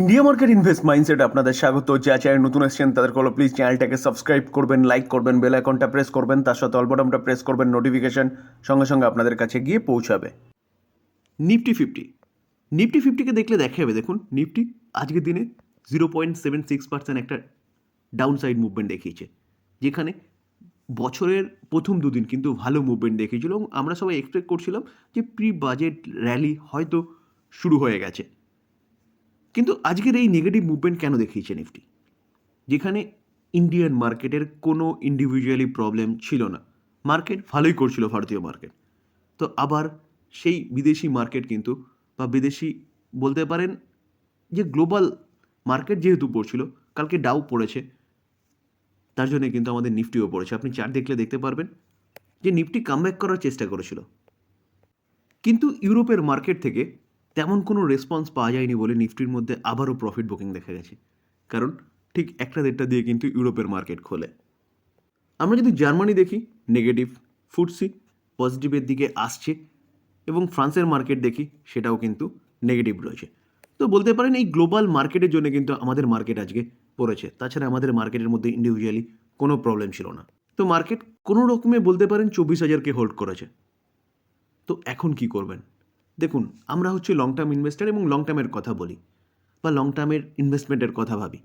India market invest mindset আপনাদের স্বাগত। যা চ্যানেল নতুন এসেছেন তাদের কল প্লিজ চ্যানেলটাকে সাবস্ক্রাইব করবেন লাইক করবেন বেল আইকনটা প্রেস করবেন, তার সাথে অলবটনটা প্রেস করবেন নোটিফিকেশন সঙ্গে সঙ্গে আপনাদের কাছে গিয়ে পৌঁছাবে। নিফটি ফিফটি নিফটি ফিফটিকে দেখলে দেখা যাবে, দেখুন নিফটি আজকের দিনে zero point seven six percent একটা ডাউন সাইড মুভমেন্ট দেখিয়েছে, যেখানে বছরের প্রথম দুদিন কিন্তু ভালো মুভমেন্ট দেখিয়েছিল এবং আমরা সবাই এক্সপেক্ট করছিলাম যে প্রি বাজেট র্যালি হয়তো শুরু হয়ে গেছে। কিন্তু আজকের এই নেগেটিভ মুভমেন্ট কেন দেখিয়েছে নিফটি যেখানে ইন্ডিয়ান মার্কেটের কোনো ইন্ডিভিজুয়ালি প্রবলেম ছিল না। মার্কেট ভালোই করছিল ভারতীয় মার্কেট তো আবার সেই বিদেশি মার্কেট কিন্তু, বা বিদেশি বলতে পারেন যে গ্লোবাল মার্কেট যেহেতু পড়ছিল, কালকে ডাউ পড়েছে, তার জন্য কিন্তু আমাদের নিফটিও পড়েছে। আপনি চার দেখলে দেখতে পারবেন যে নিফটি কামব্যাক করার চেষ্টা করেছিল। কিন্তু ইউরোপের মার্কেট থেকে তেমন কোনো রেসপন্স পাওয়া যায়নি বলে নিফটির মধ্যে আবারও প্রফিট বুকিং দেখা গেছে। কারণ ঠিক একটা দেড়টা দিয়ে কিন্তু ইউরোপের মার্কেট খোলে। আমরা যদি জার্মানি দেখি নেগেটিভ ফুটসি পজিটিভের দিকে আসছে এবং ফ্রান্সের মার্কেট দেখি, সেটাও কিন্তু নেগেটিভ রয়েছে। তো বলতে পারেন এই গ্লোবাল মার্কেটের জন্য কিন্তু আমাদের মার্কেট আজকে পড়েছে। তাছাড়া আমাদের মার্কেটের মধ্যে ইন্ডিভিজুয়ালি কোনো প্রবলেম ছিল না। তো মার্কেট কোনো রকমে বলতে পারেন চব্বিশ হাজারকে হোল্ড করেছে। তো এখন কি করবেন? দেখুন, আমরা হচ্ছে লং টার্ম ইনভেস্টার এবং লং টার্মের কথা বলি, বা লং টার্মের ইনভেস্টমেন্টের কথা ভাবি।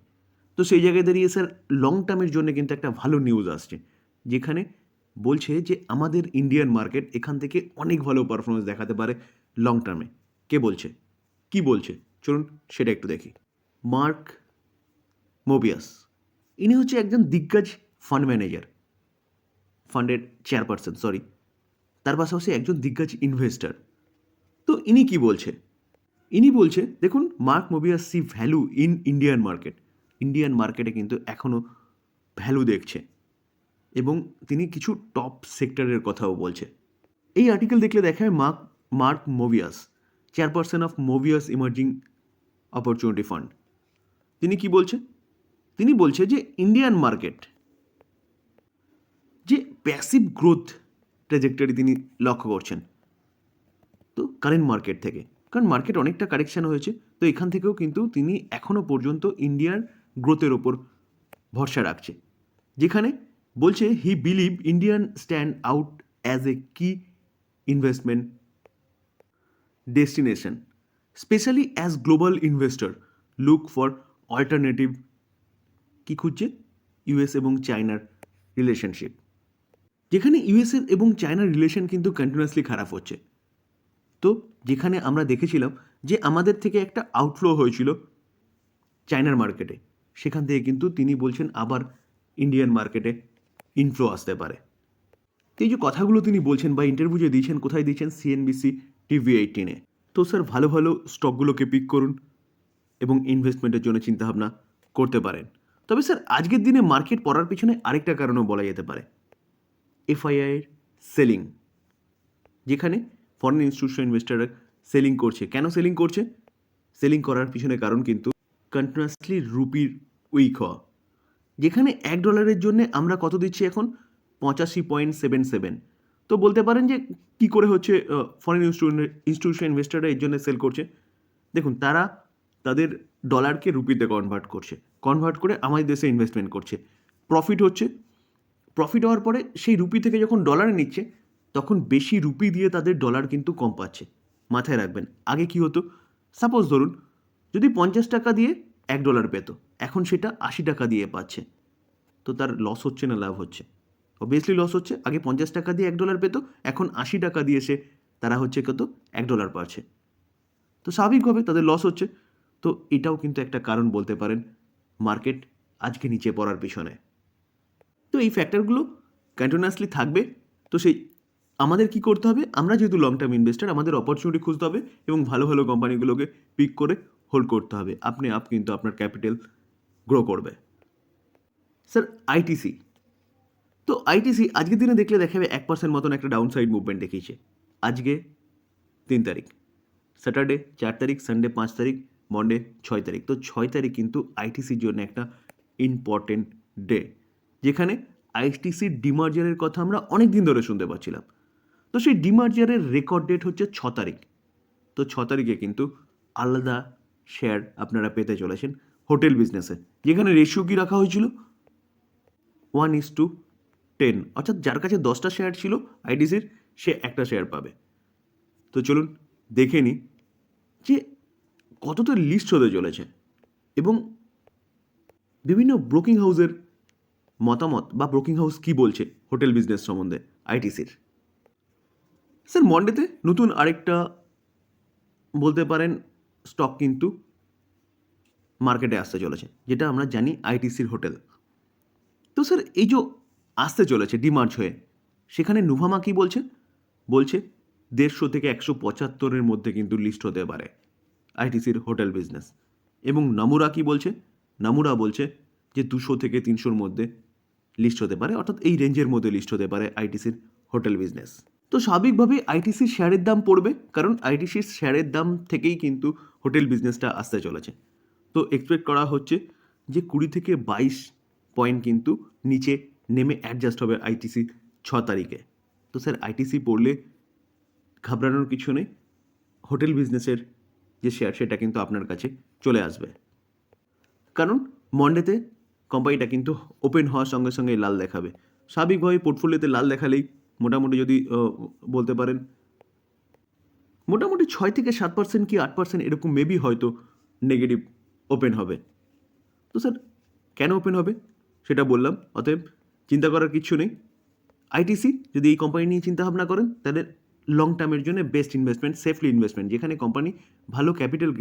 তো সেই জায়গায় দাঁড়িয়ে স্যার লং টার্মের জন্য কিন্তু একটা ভালো নিউজ আসছে, যেখানে বলছে যে আমাদের ইন্ডিয়ান মার্কেট এখান থেকে অনেক ভালো পারফরমেন্স দেখাতে পারে লং টার্মে কে বলছে? কি বলছে? চলুন সেটা একটু দেখি। মার্ক মোবিয়াস, ইনি হচ্ছে একজন দিগ্গজ ফান্ড ম্যানেজার ফান্ডের চেয়ারপারসন সরি তার পাশাপাশি একজন দিগ্গজ ইনভেস্টর ইনি কি বলছে? ইনি বলছে, দেখুন, Mark Mobius see value in Indian market. Indian মার্কেটে কিন্তু এখনও ভ্যালু দেখছে। এবং তিনি কিছু টপ সেক্টরের কথাও বলছে। এই আর্টিকেল দেখলে দেখা হয় Mark Mark Mobius chairperson of Mobius emerging opportunity fund. তিনি কি বলছে? তিনি বলছে যে ইন্ডিয়ান মার্কেট, যে প্যাসিভ গ্রোথ ট্রেজেক্টরি তিনি লক্ষ্য করছেন তো কারেন্ট মার্কেট থেকে। কারণ মার্কেট অনেকটা কারেকশান হয়েছে, তো এখান থেকেও কিন্তু তিনি এখনও পর্যন্ত ইন্ডিয়ার গ্রোথের ওপর ভরসা রাখছে। যেখানে বলছে he believe Indian stand out as a key investment destination specially as global investor look for alternative কি খুঁজছে? ইউএস এবং চায়নার রিলেশনশিপ যেখানে ইউএসএ এবং চায়নার রিলেশন কিন্তু কন্টিনিউয়াসলি খারাপ হচ্ছে। তো যেখানে আমরা দেখেছিলাম যে আমাদের থেকে একটা আউটফ্লো হয়েছিল চায়নার মার্কেটে সেখান থেকে কিন্তু তিনি বলছেন আবার ইন্ডিয়ান মার্কেটে ইনফ্লো আসতে পারে। এই যে কথাগুলো তিনি বলছেন বা ইন্টারভিউ যে দিয়েছেন, কোথায় দিয়েছেন? সিএনবিসি টিভি এইটিনে তো স্যার ভালো ভালো স্টকগুলোকে পিক করুন এবং ইনভেস্টমেন্টের জন্য চিন্তাভাবনা করতে পারেন। তবে স্যার আজকের দিনে মার্কেট পড়ার পিছনে আরেকটা কারণও বলা যেতে পারে। এফআইআইয়ের সেলিং যেখানে ফরেন ইনস্টিটিউশন ইনভেস্টাররা সেলিং করছে। কেন সেলিং করছে? সেলিং করার পিছনে কারণ কিন্তু কন্টিনিউয়াসলি রুপির উইক হওয়া। যেখানে এক ডলারের জন্য আমরা কত দিচ্ছি এখন? পঁচাশি পয়েন্ট সেভেন সেভেন তো বলতে পারেন যে কী করে হচ্ছে ফরেন ইনস্টিটিউশন ইনভেস্টাররা এর জন্য সেল করছে? দেখুন, তারা তাদের ডলারকে রুপিতে কনভার্ট করছে। কনভার্ট করে আমাদের দেশে ইনভেস্টমেন্ট করছে। প্রফিট হচ্ছে। প্রফিট হওয়ার পরে সেই রুপি থেকে যখন ডলারে নিচ্ছে তখন বেশি রুপি দিয়ে তাদের ডলার কিন্তু কম পাচ্ছে। মাথায় রাখবেন, আগে কি হতো? সাপোজ ধরুন, যদি পঞ্চাশ টাকা দিয়ে এক ডলার পেত, এখন সেটা আশি টাকা দিয়ে পাচ্ছে। তো তার লস হচ্ছে না, লাভ হচ্ছে। অবভিয়াসলি লস হচ্ছে, আগে পঞ্চাশ টাকা দিয়ে এক ডলার পেত, এখন আশি টাকা দিয়ে সে, তারা হচ্ছে কত? এক ডলার পাচ্ছে। তো স্বাভাবিকভাবে তাদের লস হচ্ছে। তো এটাও কিন্তু একটা কারণ বলতে পারেন মার্কেট আজকে নিচে পড়ার পিছনে। তো এই ফ্যাক্টরগুলো কন্টিনিউয়াসলি থাকবে। তো সেই আমাদের কি করতে হবে? আমরা যেহেতু লং টার্ম ইনভেস্টার আমাদের অপরচুনিটি খুঁজতে হবে এবং ভালো ভালো কোম্পানিগুলোকে পিক করে হোল্ড করতে হবে। আপনি আপ কিন্তু আপনার ক্যাপিটাল গ্রো করবে। স্যার আইটিসি তো আইটিসি আজকের দিনে দেখলে দেখাবে এক পার্সেন্ট মতন একটা ডাউন সাইড মুভমেন্ট দেখিয়েছে। আজকে তিন তারিখ। স্যাটারডে চার তারিখ সানডে পাঁচ তারিখ মন্ডে ছয় তারিখ। তো ছয় তারিখ কিন্তু আইটিসির জন্য একটা ইম্পর্টেন্ট ডে যেখানে আইটিসির ডিমার্জারের কথা আমরা অনেক দিন ধরে শুনতে পাচ্ছিলাম। তো সেই ডিমার্জারের রেকর্ড ডেট হচ্ছে ছ তারিখ। তো ছ তারিখে কিন্তু আলাদা শেয়ার আপনারা পেতে চলেছেন হোটেল বিজনেসে যেখানে রেশিও কি রাখা হয়েছিল? ওয়ান ইস টু টেন অর্থাৎ যার কাছে দশটা শেয়ার ছিল আইডিসির সে একটা শেয়ার পাবে। তো চলুন দেখে নিই যে কতটা লিস্ট হতে চলেছে এবং বিভিন্ন ব্রোকিং হাউসের মতামত বা ব্রোকিং হাউস কি বলছে হোটেল বিজনেস সম্বন্ধে আইটিসির স্যার মন্ডেতে নতুন আরেকটা বলতে পারেন স্টক কিন্তু মার্কেটে আসতে চলেছে, যেটা আমরা জানি আইটিসির হোটেল তো স্যার, এই যে আসতে চলেছে ডিমার্চ হয়ে, সেখানে নুভামা কি বলছে? বলছে দেড়শো থেকে একশো পঁচাত্তরের মধ্যে কিন্তু লিস্ট হতে পারে আইটিসির হোটেল বিজনেস এবং নামুরা কি বলছে? নামুরা বলছে যে দুশো থেকে তিনশোর মধ্যে লিস্ট হতে পারে, অর্থাৎ এই রেঞ্জের মধ্যে লিস্ট হতে পারে আইটিসির হোটেল বিজনেস তো স্বাভাবিকভাবেই আইটিসির শেয়ারের দাম পড়বে, কারণ আইটিসির শেয়ারের দাম থেকেই কিন্তু হোটেল বিজনেসটা আসতে চলেছে। তো এক্সপেক্ট করা হচ্ছে যে কুড়ি থেকে বাইশ পয়েন্ট কিন্তু নিচে নেমে অ্যাডজাস্ট হবে আইটিসি ছ তারিখে। তো স্যার আইটিসি পড়লে ঘাবড়ানোর কিছু নেই, হোটেল বিজনেসের যে শেয়ার সেটা কিন্তু আপনার কাছে চলে আসবে। কারণ মন্ডেতে কোম্পানিটা কিন্তু ওপেন হওয়ার সঙ্গে সঙ্গে লাল দেখাবে। স্বাভাবিকভাবে পোর্টফোলিওতে লাল দেখালেই মোটামুটি যদি বলতে পারেন, মোটামুটি ছয় থেকে সাত পার্সেন্ট কি আট পার্সেন্ট এরকম মেবি হয়তো নেগেটিভ ওপেন হবে। তো স্যার, কেন ওপেন হবে? সেটা বললাম। অতএব চিন্তা করার কিছু নেই। আইটিসি যদি এই কোম্পানি নিয়ে চিন্তা ভাবনা করেন, তাহলে লং টার্মের জন্য বেস্ট ইনভেস্টমেন্ট সেফলি ইনভেস্টমেন্ট যেখানে কোম্পানি ভালো ক্যাপিটাল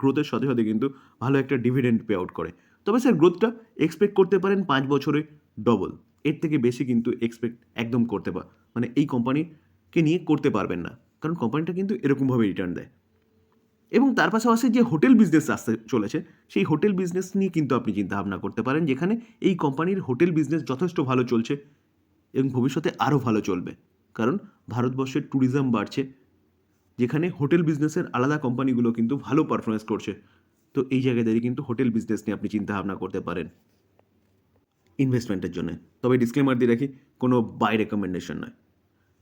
গ্রোথের সাথে সাথে কিন্তু ভালো একটা ডিভিডেন্ড পে আউট করে। তবে স্যার গ্রোথটা এক্সপেক্ট করতে পারেন পাঁচ বছরে ডবল এর থেকে বেশি কিন্তু এক্সপেক্ট একদম করতে পার মানে এই কোম্পানিকে নিয়ে করতে পারবেন না। কারণ কোম্পানিটা কিন্তু এরকমভাবে রিটার্ন দেয়। এবং তার পাশাপাশি যে হোটেল বিজনেস আসতে চলেছে, সেই হোটেল বিজনেস নিয়ে কিন্তু আপনি চিন্তা ভাবনা করতে পারেন, যেখানে এই কোম্পানির হোটেল বিজনেস যথেষ্ট ভালো চলছে এবং ভবিষ্যতে আরও ভালো চলবে। কারণ ভারতবর্ষের ট্যুরিজম বাড়ছে, যেখানে হোটেল বিজনেসের আলাদা কোম্পানিগুলো কিন্তু ভালো পারফরমেন্স করছে। তো এই জায়গায় দাঁড়িয়ে কিন্তু হোটেল বিজনেস নিয়ে আপনি চিন্তা ভাবনা করতে পারেন। ইনভেস্টমেন্টের জন্য। তবে ডিসক্লেমার দিয়ে রাখি, কোনো বাই রেকমেন্ডেশন নয়।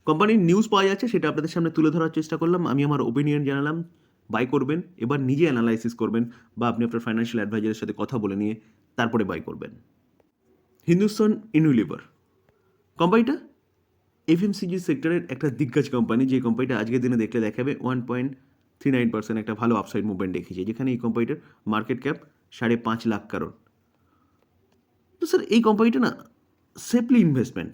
কোম্পানির নিউজ পাওয়া যাচ্ছে, সেটা আপনাদের সামনে তুলে ধরার চেষ্টা করলাম। আমি আমার ওপিনিয়ন জানালাম বাই করবেন, এবার নিজে অ্যানালাইসিস করবেন, বা আপনি আপনার ফাইন্যান্সিয়াল অ্যাডভাইজারের সাথে কথা বলে নিয়ে তারপরে বাই করবেন। হিন্দুস্তান ইউনিলিভার কোম্পানিটা এফ এফএমসিজি সেক্টরের একটা দিগ্গজ কোম্পানি যে কোম্পানিটা আজকের দিনে দেখলে দেখাবে one point three nine percent একটা ভালো আপসাইড মুভমেন্ট দেখিয়েছে, যেখানে এই কোম্পানিটার মার্কেট ক্যাপ সাড়ে পাঁচ লাখ কারণ তো স্যার এই কোম্পানিটা না সেফলি ইনভেস্টমেন্ট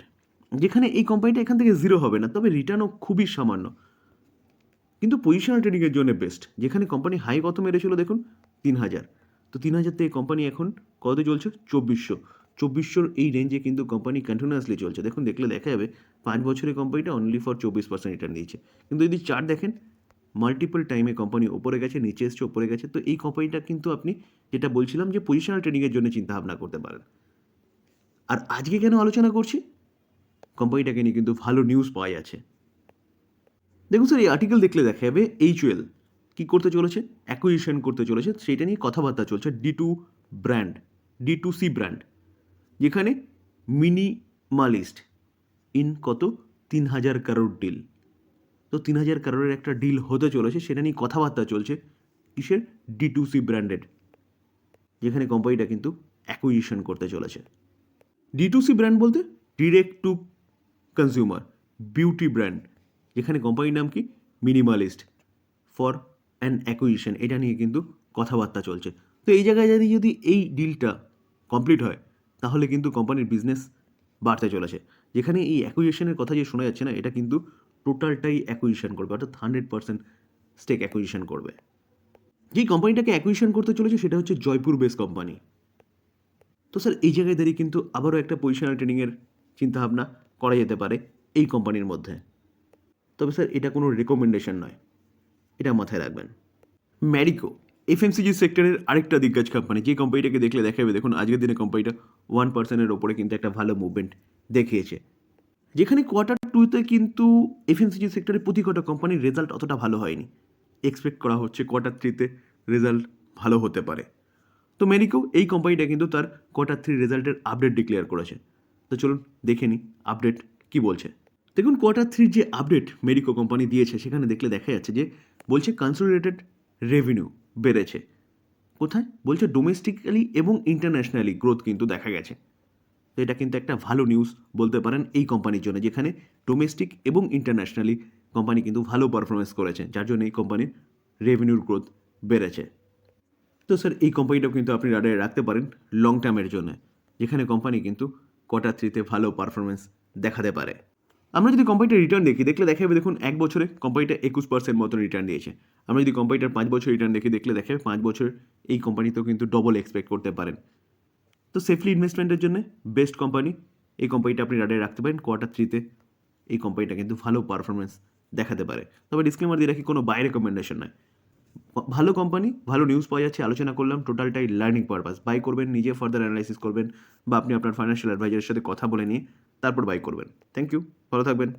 যেখানে এই কোম্পানিটা এখান থেকে জিরো হবে না, তবে রিটার্নও খুবই সামান্য। কিন্তু পজিশনাল ট্রেডিংয়ের জন্য বেস্ট যেখানে কোম্পানি হাই কত মেরেছিল দেখুন, তিন হাজার। তো তিন হাজার থেকে কোম্পানি এখন কত চলছে? চব্বিশশো। চব্বিশশোর এই রেঞ্জে কিন্তু কোম্পানি কন্টিনিউয়াসলি চলছে। দেখুন, দেখলে দেখা যাবে পাঁচ বছরের কোম্পানিটা অনলি ফর চব্বিশ পার্সেন্ট রিটার্ন দিয়েছে। কিন্তু যদি চার্ট দেখেন মাল্টিপল টাইমে কোম্পানি ওপরে গেছে, নিচে এসছে ওপরে গেছে, তো এই কোম্পানিটা কিন্তু আপনি যেটা বলছিলাম যে পজিশনাল ট্রেডিংয়ের জন্য চিন্তা ভাবনা করতে পারেন। আর আজকে কেন আলোচনা করছি? কোম্পানিটাকে নিয়ে কিন্তু ভালো নিউজ পাওয়া যাচ্ছে দেখুন স্যার এই আর্টিকেল দেখলে দেখা যাবে এইচওয়েল কী করতে চলেছে? অ্যাকুইজিশন করতে চলেছে, সেইটা নিয়ে কথাবার্তা চলছে D to brand D to C brand যেখানে মিনিমালিস্ট ইন কত? তিন হাজার কারোর ডিল তো তিন হাজার কারোরের একটা ডিল হতে চলেছে, সেটা নিয়ে কথাবার্তা চলছে কিসের? ডি টু সি ব্র্যান্ডেড যেখানে কোম্পানিটা কিন্তু অ্যাকুইজিশন করতে চলেছে। ডি টু সি ব্র্যান্ড বলতে direct to consumer beauty brand যেখানে কোম্পানির নাম কি? মিনিমালিস্ট ফর অ্যান অ্যাকুইজিশন এটা নিয়ে কিন্তু কথাবার্তা চলছে। তো এই জায়গায় যদি যদি এই ডিলটা কমপ্লিট হয়, তাহলে কিন্তু কোম্পানির বিজনেস বাড়তে চলেছে। যেখানে এই অ্যাকুইজিশনের কথা যে শোনা যাচ্ছে না, এটা কিন্তু টোটালটাই অ্যাকুইজিশন করবে, অর্থাৎ হান্ড্রেড পার্সেন্ট স্টেক অ্যাকুইজিশন করবে। যেই কোম্পানিটাকে অ্যাকুইজিশন করতে চলেছে, সেটা হচ্ছে জয়পুর বেস কোম্পানি তো স্যার, এই জায়গায় দাঁড়িয়ে কিন্তু আবারও একটা পজিশনাল ট্রেডিংয়ের চিন্তাভাবনা করা যেতে পারে এই কোম্পানির মধ্যে। তবে স্যার, এটা কোনো রেকমেন্ডেশন নয়। এটা মাথায় রাখবেন। ম্যারিকো এফএমসিজি সেক্টরের আরেকটা দিগ্গজ কোম্পানি যে কোম্পানিটাকে দেখলে দেখাবে, দেখুন, আজকের দিনে কোম্পানিটা ওয়ান পার্সেন্টের ওপরে কিন্তু একটা ভালো মুভমেন্ট দেখিয়েছে। যেখানে কোয়ার্টার টুতে কিন্তু এফএমসিজি সেক্টরের প্রতি কটা কোম্পানির রেজাল্ট অতটা ভালো হয়নি। এক্সপেক্ট করা হচ্ছে কোয়ার্টার থ্রিতে রেজাল্ট ভালো হতে পারে। তো মেরিকো এই কোম্পানিটা কিন্তু তার কোয়ার্টার থ্রি রেজাল্টের আপডেট ডিক্লেয়ার করেছে। তো চলুন দেখে নিই আপডেট কি বলছে। দেখুন কোয়ার্টার থ্রির যে আপডেট মেরিকো কোম্পানি দিয়েছে, সেখানে দেখলে দেখা যাচ্ছে যে বলছে কনসোলিডেটেড রেভিনিউ বেড়েছে। কোথায়? বলছে ডোমেস্টিক্যালি এবং ইন্টারন্যাশনালি গ্রোথ কিন্তু দেখা গেছে। তো এটা কিন্তু একটা ভালো নিউজ বলতে পারেন এই কোম্পানির জন্য, যেখানে ডোমেস্টিক এবং ইন্টারন্যাশনালি কোম্পানি কিন্তু ভালো পারফরমেন্স করেছে, যার জন্য এই কোম্পানির রেভিনিউর গ্রোথ বেড়েছে। তো স্যার, এই কোম্পানিটাও কিন্তু আপনি রাডারে রাখতে পারেন লং টার্মের জন্য। যেখানে কোম্পানি কিন্তু কোয়ার্টার থ্রিতে ভালো পারফরমেন্স দেখাতে পারে। আমরা যদি কোম্পানিটার রিটার্ন দেখি, দেখলে দেখা যাবে দেখুন, এক বছরে কোম্পানিটা একুশ পার্সেন্ট মতন রিটার্ন দিয়েছে। আমরা যদি কোম্পানিটার পাঁচ বছর রিটার্ন দেখি, দেখলে দেখা যাবে পাঁচ বছর এই কোম্পানিতেও কিন্তু ডবল এক্সপেক্ট করতে পারেন। তো সেফলি ইনভেস্টমেন্টের জন্য বেস্ট কোম্পানি এই কোম্পানিটা আপনি রাডারে রাখতে পারেন কোয়ার্টার থ্রিতে এই কোম্পানিটা কিন্তু ভালো পারফরমেন্স দেখাতে পারে। তবে ডিসক্লেমার দিয়ে রাখি, কোনো বাই রেকমেন্ডেশন নয়। ভালো কোম্পানি ভালো নিউজ পাওয়া যাচ্ছে, আলোচনা করলাম টোটালটাই লার্নিং পারপাস বাই করবেন, নিজে ফার্দার অ্যানালাইসিস করবেন, বা আপনি আপনার ফাইন্যান্সিয়াল অ্যাডভাইজারের সাথে কথা বলে নিয়ে তারপর বাই করবেন। থ্যাংক ইউ ভালো থাকবেন।